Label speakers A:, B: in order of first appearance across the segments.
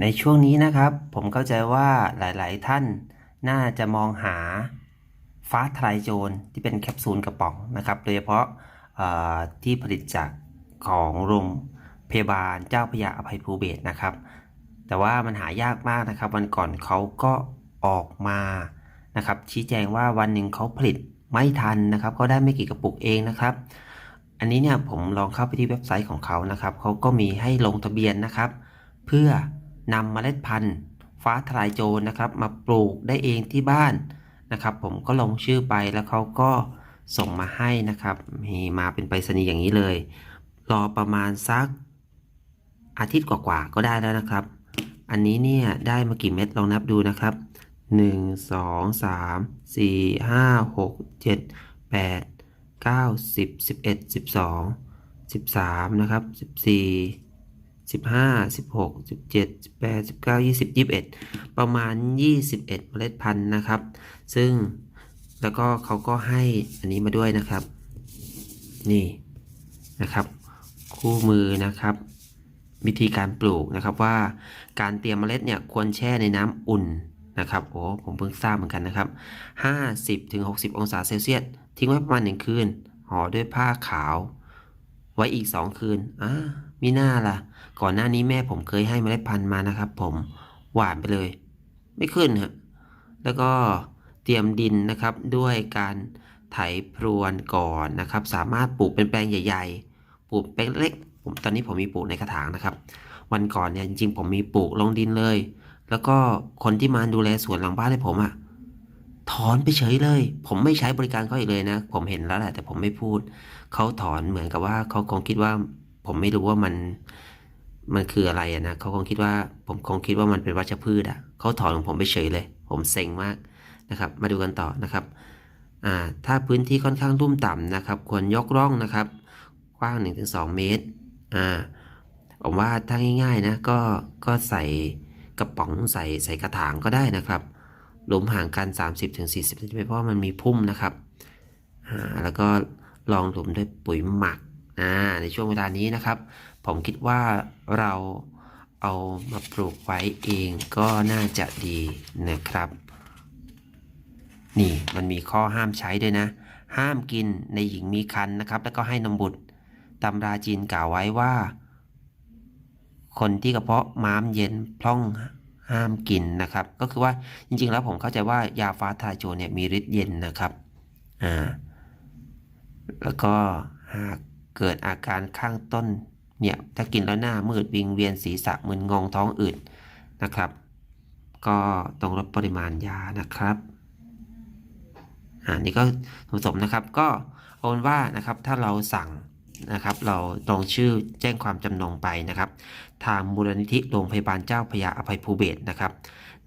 A: ในช่วงนี้นะครับ ผมเข้าใจว่าหลาย ๆ ท่านน่าจะมองหาฟ้าทลายโจรที่เป็นแคปซูลกระป๋องนะครับ โดยเฉพาะที่ผลิตจากของโรงพยาบาลเจ้าพยาอภัยภูเบศนะครับ แต่ว่ามันหายากมากนะครับ วันก่อนเขาก็ออกมานะครับ ชี้แจงว่าวันหนึ่งเขาผลิตไม่ทันนะครับเขาได้ไม่กี่กระปุกเองนะครับ อันนี้เนี่ยผมลองเข้าไปที่เว็บไซต์ของเขานะครับเขาก็มีให้ลงทะเบียนนะครับ เพื่อ นำเมล็ดพันธุ์ ฟ้าทลายโจรนะครับ มาปลูกได้เองที่บ้านนะครับ ผมก็ลงชื่อไปแล้วเขาก็ส่งมาให้นะครับมีมาเป็นไปรษณีย์อย่างนี้เลย รอประมาณสักอาทิตย์กว่าๆก็ได้แล้วนะครับ อันนี้เนี่ยได้มากี่เม็ดลองนับดูนะครับ 1 2 3 4 5 6 7 8 9 10 11 12 13นะครับ14 15 16 17 18 19 20 21 ประมาณ 21 เมล็ดพันธุ์นะครับ ซึ่งแล้วก็เขาก็ให้อันนี้มาด้วยนะครับ นี่นะครับ คู่มือนะครับ วิธีการปลูกนะครับว่าการเตรียมเมล็ดเนี่ยควรแช่ในน้ำอุ่นนะครับโอ้ผมเพิ่งทราบเหมือนกันนะครับ 50ถึง60 องศาเซลเซียสทิ้งไว้ประมาณ1คืนห่อด้วยผ้าขาว ไว้อีก 2 คืนอ่า มีหน้าล่ะ ก่อนหน้านี้แม่ผมเคยให้เมล็ดพันธุ์มานะครับ ผมหวานไปเลย ไม่ขึ้นฮะแล้วก็เตรียมดินนะครับด้วยการไถพรวนก่อนนะครับ สามารถปลูกเป็นแปลงใหญ่ ๆ ปลูกแปลงเล็กผมตอนนี้ผมมีปลูกในกระถางนะครับ วันก่อนเนี่ยจริงๆ ผมมีปลูกลงดินเลย แล้วก็คนที่มาดูแลสวนหลังบ้านให้ผมอะถอนไปเฉยเลย ผมไม่ใช้บริการเขาอีกเลยนะ ผมเห็นแล้วแหละแต่ผมไม่พูด เขาถอนเหมือนกับว่าเขาคงคิดว่า ผมไม่รู้ว่ามันมันคืออะไรอะนะเขาคงคิดว่าผมคงคิดว่ามันเป็นวัชพืชอะเขาถอนของผมไปเฉยเลย ผมเซ็งมากนะครับ มาดูกันต่อนะครับอ่าถ้าพื้นที่ค่อนข้างลุ่มต่ำนะครับ ควรยกร่องนะครับกว้าง 1-2 เมตรอ่าผมว่าถ้าง่ายๆนะก็ก็ใส่กระป๋องใส่ใส่กระถางก็ได้นะครับหลุมห่างกัน 30-40เซนติเมตรเพราะว่ามันมีพุ่มนะครับอ่าแล้วก็ลองหลุมด้วยปุ๋ยหมัก ในช่วงเวลานี้นะครับ ผมคิดว่าเราเอามาปลูกไว้เองก็น่าจะดีนะครับ นี่มันมีข้อห้ามใช้ด้วยนะ ห้ามกินในหญิงมีครรภ์นะครับ แล้วก็ให้นมบุตรตำราจีนกล่าวไว้ว่า คนที่กระเพาะม้ามเย็นพร่องห้ามกินนะครับ ก็คือว่าจริงๆแล้วผมเข้าใจว่ายาฟ้าทายโจเนี่ยมีฤทธิ์เย็นนะครับอ่าแล้วก็หาก เกิดอาการข้างต้นเนี่ยถ้ากินแล้วหน้ามืดวิงเวียนศีรษะมึนงงท้องอืดนะครับ ก็ต้องลดปริมาณยานะครับอ่านี่ก็ผสมนะครับก็เอาเป็นว่านะครับถ้าเราสั่งนะครับเราตรงชื่อแจ้งความจำนงไปนะครับ ทางมูลนิธิโรงพยาบาลเจ้าพยาอภัยภูเบศนะครับ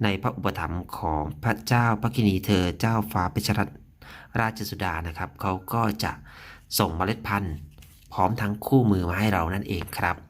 A: ในพระอุปถัมภ์ของพระเจ้าพระกินีเธอเจ้าฟ้าเพชรัตนราชสุดานะครับเขาก็จะส่งเมล็ดพันธุ์ ร้อมทั้งคู่มือมาให้เรานั่นเองครับ